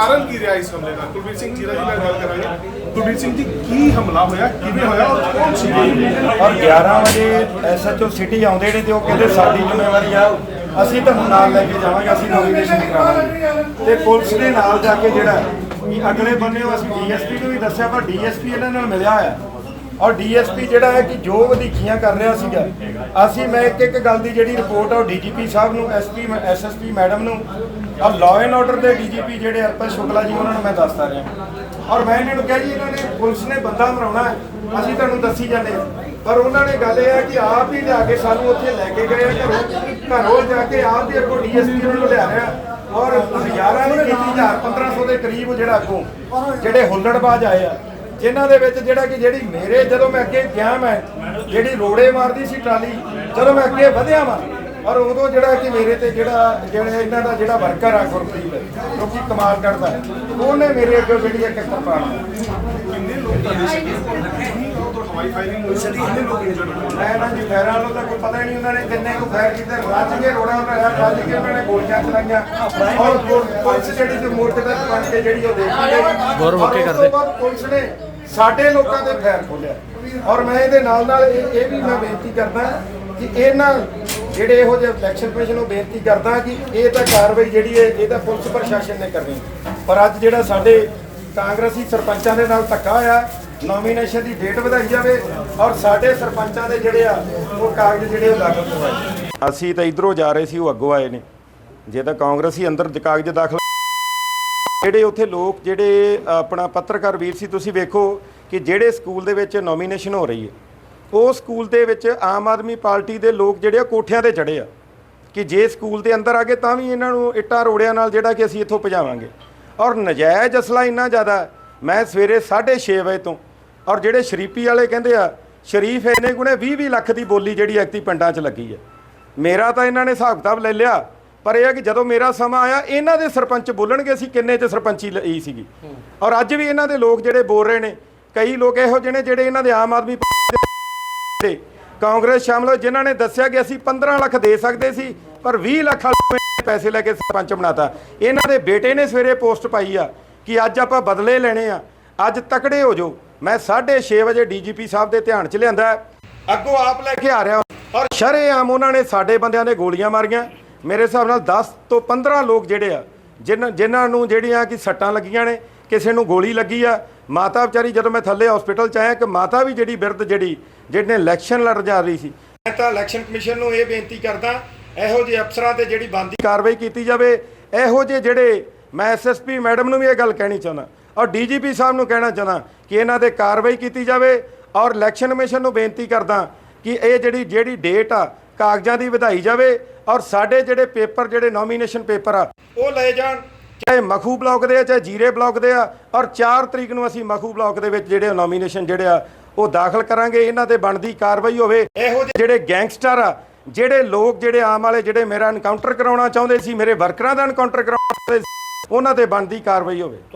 ਕਾਰਨ ਕੀ ਰਿਹਾ ਇਸ ਹਮਲੇ ਦਾ? ਕੁਲਬੀਰ ਸਿੰਘ ਜੀਰਾ ਜੀ ਨਾਲ ਗੱਲ ਕਰਾਂਗੇ। ਕੁਲਬੀਰ ਸਿੰਘ ਜੀ, ਕੀ ਹਮਲਾ ਹੋਇਆ? ਕਿਵੇਂ ਹੋਇਆ? ਔਰ ਕੌਣ ਸੀ? ਔਰ 11 ਵਜੇ ਐਸਐਚਓ ਸਿਟੀ ਆਉਂਦੇ ਨੇ ਤੇ ਉਹ ਕਹਿੰਦੇ ਸਾਡੀ ਜ਼ਿੰਮੇਵਾਰੀ ਆ। ਅਸੀਂ ਤੁਹਾਨੂੰ ਨਾਲ ਲੈ ਕੇ ਜਾਵਾਂਗੇ, ਅਸੀਂ ਨੋਮੀਨੇਸ਼ਨ ਕਰਾਵਾਂਗੇ। ਤੇ ਪੁਲਿਸ ਦੇ ਨਾਲ ਜਾ ਕੇ ਜਿਹੜਾ ਅਗਲੇ ਬੰਨੇ ਅਸੀਂ ਡੀਐਸਪੀ ਨੂੰ ਵੀ ਦੱਸਿਆ, ਪਰ ਡੀਐਸਪੀ ਇਹਨਾਂ ਨਾਲ ਮਿਲਿਆ ਹੋਇਆ। ਔਰ ਡੀਐਸਪੀ ਜਿਹੜਾ ਹੈ ਕਿ ਜੋ ਵਧੀਕੀਆਂ ਕਰ ਰਿਹਾ ਸੀਗਾ। ਅਸੀਂ ਮੈਂ ਇੱਕ ਇੱਕ ਗੱਲ ਦੀ ਜਿਹੜੀ ਰਿਪੋਰਟ ਆ ਉਹ ਡੀਜੀਪੀ ਸਾਹਿਬ ਨੂੰ ਐਸਪੀ ਐਸਐਸਪੀ ਮੈਡਮ ਨੂੰ, ਔਰ ਲਾਅ ਐਂਡ ਆਰਡਰ ਦੇ ਡੀਜੀਪੀ ਜਿਹੜੇ ਅਰਪਤ ਸ਼ੁਕਲਾ ਜੀ, ਉਹਨਾਂ ਨੂੰ ਮੈਂ ਦੱਸਦਾ ਰਿਹਾ। ਔਰ ਮੈਂ ਇਹਨਾਂ ਨੂੰ ਕਿਹਾ ਜੀ, ਇਹਨਾਂ ਨੇ ਪੁਲਿਸ ਨੇ ਬੰਦਾ ਮਰਾਉਣਾ ਅਸੀਂ ਤੁਹਾਨੂੰ ਦੱਸੀ ਜਾਂਦੇ ਪਰ ਉਹਨਾਂ ਨੇ ਗੱਲ ਇਹ ਹੈ ਕਿ ਆਪ ਹੀ ਲਿਆ ਕੇ ਸਾਨੂੰ ਉੱਥੇ ਲੈ ਕੇ ਗਏ ਘਰੋਂ ਘਰੋਂ ਜਾ ਕੇ ਆਪ ਹੀ ਅੱਗੋਂ ਡੀਐਸਪੀ ਨੂੰ ਲਿਆ ਰਿਹਾ ਔਰ ਹਜ਼ਾਰਾਂ ਦੀ ਕੀਤੀ ਹਜ਼ਾਰ 1500 ਦੇ ਕਰੀਬ ਜਿਹੜਾ ਅੱਗੋਂ, ਜਿਹੜੇ ਹੁੱਲੜਬਾਜ਼ ਆਏ ਆ ਜਿਨ੍ਹਾਂ ਦੇ ਵਿੱਚ ਜਿਹੜਾ ਕਿ ਜਿਹੜੀ ਮੇਰੇ ਜਦੋਂ ਮੈਂ ਅੱਗੇ ਗਿਆ ਮੈਂ ਜਿਹੜੀ ਰੋੜੇ ਮਾਰਦੀ ਸੀ ਟਰਾਲੀ ਜਦੋਂ ਮੈਂ ਅੱਗੇ ਵਧਿਆ ਵਾਂ ਔਰ ਉਦੋਂ ਜਿਹੜਾ ਕਿ ਮੇਰੇ ਤੇ ਜਿਹੜਾ ਜਿਹੜਾ ਇਹਨਾਂ ਦਾ ਜਿਹੜਾ ਵਰਕਰ ਆ ਗੁਰਪ੍ਰੀਤ ਕਿਉਂਕਿ ਕਮਾਲ ਕਰਦਾ ਉਹਨੇ ਮੇਰੇ ਅੱਗੇ ਜਿਹੜੀ ਇੱਕ ਕਿਰਪਾਨ ਕਿੰਨੇ ਲੋਕ ਹੋਏ ਮੈਂ ਨਾ ਜੀ ਫੈਰਾਂ ਤਾਂ ਕੋਈ ਪਤਾ ਹੀ ਨਹੀਂ ਉਹਨਾਂ ਨੇ ਕਿੰਨੇ ਕੁ ਫੈਰ ਕੀਤੇ ਰੱਜ ਕੇ ਰੋੜਾ ਬਣਾਇਆ ਰੱਜ ਕੇ ਉਹਨਾਂ ਨੇ ਗੋਲੀਆਂ ਚਲਾਈਆਂ ਔਰ ਪੁਲਿਸ ਜਿਹੜੀ ਤੇ ਮੋਰਚੇ ਤੇ ਬਣ ਕੇ ਜਿਹੜੀ ਉਹ ਦੇਖੀ ਗਈ। ਗੌਰ ਹੋ ਕੇ ਕਰਦੇ। ਪੁਲਿਸ ਨੇ ਸਾਡੇ ਲੋਕਾਂ ਦੇ ਫੈਰ ਖੋਲਿਆ। ਔਰ ਮੈਂ ਇਹਦੇ ਨਾਲ ਨਾਲ ਇਹ ਵੀ ਮੈਂ ਬੇਨਤੀ ਕਰਦਾ ਕਿ ਇਹਨਾਂ ਜਿਹੜੇ ਇਹੋ ਜਿਹੇ ਇਲੈਕਸ਼ਨ ਕਮਿਸ਼ਨ ਨੂੰ ਬੇਨਤੀ ਕਰਦਾ ਕਿ ਇਹ ਤਾਂ ਕਾਰਵਾਈ ਜਿਹੜੀ ਹੈ, ਇਹ ਤਾਂ ਪੁਲਿਸ ਪ੍ਰਸ਼ਾਸਨ ਨੇ ਕਰਨੀ। ਪਰ ਅੱਜ ਜਿਹੜਾ ਸਾਡੇ ਕਾਂਗਰਸੀ ਸਰਪੰਚਾਂ ਦੇ ਨਾਲ ਧੱਕਾ ਹੋਇਆ ਨੋਮੀਨੇਸ਼ਨ ਦੀ ਡੇਟ ਵਧਾਈ ਜਾਵੇ ਔਰ ਸਾਡੇ ਸਰਪੰਚਾਂ ਦੇ ਜਿਹੜੇ ਆ, ਉਹ ਕਾਗਜ਼ ਜਿਹੜੇ ਉਹ ਦਾਖਲ ਕਰਵਾਏ। ਅਸੀਂ ਤਾਂ ਇਧਰੋਂ ਜਾ ਰਹੇ ਸੀ, ਉਹ ਅੱਗੋਂ ਆਏ ਨੇ। ਜੇ ਤਾਂ ਕਾਂਗਰਸੀ ਅੰਦਰ ਕਾਗਜ਼ ਦਾਖਲ ਜਿਹੜੇ ਉੱਥੇ ਲੋਕ, ਜਿਹੜੇ ਆਪਣਾ ਪੱਤਰਕਾਰ ਵੀਰ ਸੀ, ਤੁਸੀਂ ਵੇਖੋ ਕਿ ਜਿਹੜੇ ਸਕੂਲ ਦੇ ਵਿੱਚ ਨੋਮੀਨੇਸ਼ਨ ਹੋ ਰਹੀ ਹੈ, ਉਹ ਸਕੂਲ ਦੇ ਵਿੱਚ ਆਮ ਆਦਮੀ ਪਾਰਟੀ ਦੇ ਲੋਕ ਜਿਹੜੇ ਆ ਕੋਠਿਆਂ ਤੇ ਚੜੇ ਆ, ਕਿ ਜੇ ਸਕੂਲ ਦੇ ਅੰਦਰ ਆ ਗਏ ਤਾਂ ਵੀ ਇਹਨਾਂ ਨੂੰ ਇੱਟਾਂ ਰੋੜਿਆਂ ਨਾਲ ਜਿਹੜਾ ਕਿ ਅਸੀਂ ਇੱਥੋਂ ਭਜਾਵਾਂਗੇ। ਔਰ ਨਜਾਇਜ਼ ਅਸਲਾ ਇੰਨਾ ਜ਼ਿਆਦਾ ਮੈਂ ਸਵੇਰੇ 6:30 ਵਜੇ ਤੋਂ, ਔਰ ਜਿਹੜੇ ਸ਼ਰੀਫੀ ਵਾਲੇ ਕਹਿੰਦੇ ਆ, ਸ਼ਰੀਫ ਇਹਨੇ ਗੁਣੇ 20 20 ਲੱਖ ਦੀ ਬੋਲੀ ਜਿਹੜੀ ਐਕਤੀ ਪਿੰਡਾਂ 'ਚ ਲੱਗੀ ਹੈ। ਮੇਰਾ ਤਾਂ ਇਹਨਾਂ ਨੇ ਹਿਸਾਬ ਕਿਤਾਬ ਲੈ ਲਿਆ ਪਰ ਇਹ ਹੈ ਕਿ ਜਦੋਂ ਮੇਰਾ ਸਮਾਂ ਆਇਆ ਇਹਨਾਂ ਦੇ ਸਰਪੰਚ ਬੋਲਣਗੇ ਅਸੀਂ ਕਿੰਨੇ 'ਚ ਸਰਪੰਚੀ ਲਈ ਸੀਗੀ। ਔਰ ਅੱਜ ਵੀ ਇਹਨਾਂ ਦੇ ਲੋਕ ਜਿਹੜੇ ਬੋਲ ਰਹੇ ਨੇ ਕਈ ਲੋਕ ਇਹੋ ਜਿਹੇ ਨੇ ਜਿਹੜੇ ਇਹਨਾਂ ਦੇ ਆਮ ਆਦਮੀ ਤੇ ਕਾਂਗਰਸ ਸ਼ਾਮਲ ਹੋਏ ਜਿਨ੍ਹਾਂ ਨੇ ਦੱਸਿਆ ਕਿ ਅਸੀਂ 15 ਲੱਖ ਦੇ ਸਕਦੇ ਸੀ ਪਰ 20 ਲੱਖ ਵਾਲੇ ਪੈਸੇ ਲੈ ਕੇ ਸਰਪੰਚ ਬਣਾਤਾ। ਇਹਨਾਂ ਦੇ ਬੇਟੇ ਨੇ ਸਵੇਰੇ ਪੋਸਟ ਪਾਈ ਆ ਕਿ ਅੱਜ ਆਪਾਂ ਬਦਲੇ ਲੈਣੇ ਆ। ਅੱਜ ਤਕੜੇ ਹੋ ਜਾਓ। ਮੈਂ 6:30 ਵਜੇ ਡੀਜੀਪੀ ਸਾਹਿਬ ਦੇ ਧਿਆਨ 'ਚ ਲਿਆਂਦਾ। ਅੱਗੋਂ ਆਪ ਲੈ ਕੇ ਆ ਰਿਹਾ ਔਰ ਸ਼ਰੇਆਮ ਉਹਨਾਂ ਨੇ ਸਾਡੇ ਬੰਦਿਆਂ ਦੇ ਗੋਲੀਆਂ ਮਾਰੀਆਂ। ਮੇਰੇ ਹਿਸਾਬ ਨਾਲ 10 ਤੋਂ 15 ਲੋਕ ਜਿਹੜੇ ਆ ਜਿਨ੍ਹਾਂ ਜਿਨ੍ਹਾਂ ਨੂੰ ਜਿਹੜੀਆਂ ਕਿ ਸੱਟਾਂ ਲੱਗੀਆਂ ਨੇ, ਕਿਸੇ ਨੂੰ ਗੋਲੀ ਲੱਗੀ ਆ, ਮਾਤਾ ਵਿਚਾਰੀ ਜਦੋਂ ਮੈਂ ਥੱਲੇ ਹਸਪੀਟਲ ਚ ਆਇਆ ਕਿ ਮਾਤਾ ਵੀ ਜਿਹੜੀ ਬਿਰਧ ਜਿਹੜੀ, ਜਿਹਨੇ ਇਲੈਕਸ਼ਨ ਲੜ ਜਾ ਰਹੀ ਸੀ। ਮੈਂ ਤਾਂ ਇਲੈਕਸ਼ਨ ਕਮਿਸ਼ਨ ਨੂੰ ਇਹ ਬੇਨਤੀ ਕਰਦਾ, ਇਹੋ ਜਿਹੇ ਅਫਸਰਾਂ ਤੇ ਜਿਹੜੀ ਬੰਦੀ ਕਾਰਵਾਈ ਕੀਤੀ ਜਾਵੇ, ਇਹੋ ਜਿਹੇ ਜਿਹੜੇ ਮੈਂ ਐਸਐਸਪੀ ਮੈਡਮ ਨੂੰ ਵੀ ਇਹ ਗੱਲ ਕਹਿਣੀ ਚਾਹੁੰਦਾ, ਔਰ ਡੀਜੀਪੀ ਸਾਹਿਬ ਨੂੰ ਕਹਿਣਾ ਚਾਹੁੰਦਾ ਕਿ ਇਹਨਾਂ ਤੇ ਕਾਰਵਾਈ ਕੀਤੀ ਜਾਵੇ, ਔਰ ਇਲੈਕਸ਼ਨ ਕਮਿਸ਼ਨ ਨੂੰ ਬੇਨਤੀ ਕਰਦਾ ਕਿ ਇਹ ਜਿਹੜੀ ਜਿਹੜੀ ਡੇਟ ਆ ਕਾਗਜ਼ਾਂ ਦੀ ਵਧਾਈ ਜਾਵੇ ਔਰ ਸਾਡੇ ਜਿਹੜੇ ਪੇਪਰ, ਜਿਹੜੇ ਨੋਮੀਨੇਸ਼ਨ ਪੇਪਰ ਆ, ਉਹ ਲਏ ਜਾਣ। ਚਾਹੇ ਮਖੂ ਬਲਾਕ ਦੇ ਆ, ਚਾਹੇ ਜੀਰੇ ਬਲਾਕ ਦੇ ਆ, ਔਰ 4 ਤਰੀਕ ਨੂੰ ਅਸੀਂ ਮਖੂ ਬਲਾਕ ਦੇ ਵਿੱਚ ਜਿਹੜੇ ਨੋਮੀਨੇਸ਼ਨ ਜਿਹੜੇ ਆ, ਉਹ ਦਾਖਲ ਕਰਾਂਗੇ। ਇਹਨਾਂ ਤੇ ਬਣਦੀ ਕਾਰਵਾਈ ਹੋਵੇ। ਇਹੋ ਜਿਹੇ ਜਿਹੜੇ ਗੈਂਗਸਟਰ ਆ, ਜਿਹੜੇ ਲੋਕ ਜਿਹੜੇ ਆਮ ਵਾਲੇ, ਜਿਹੜੇ ਮੇਰਾ ਐਨਕਾਊਂਟਰ ਕਰਾਉਣਾ ਚਾਹੁੰਦੇ ਸੀ, ਮੇਰੇ ਵਰਕਰਾਂ ਦਾ ਐਨਕਾਊਂਟਰ ਕਰਾਉਣਾ ਚਾਹੁੰਦੇ ਸੀ, ਉਹਨਾਂ ਤੇ ਬਣਦੀ ਕਾਰਵਾਈ ਹੋਵੇ।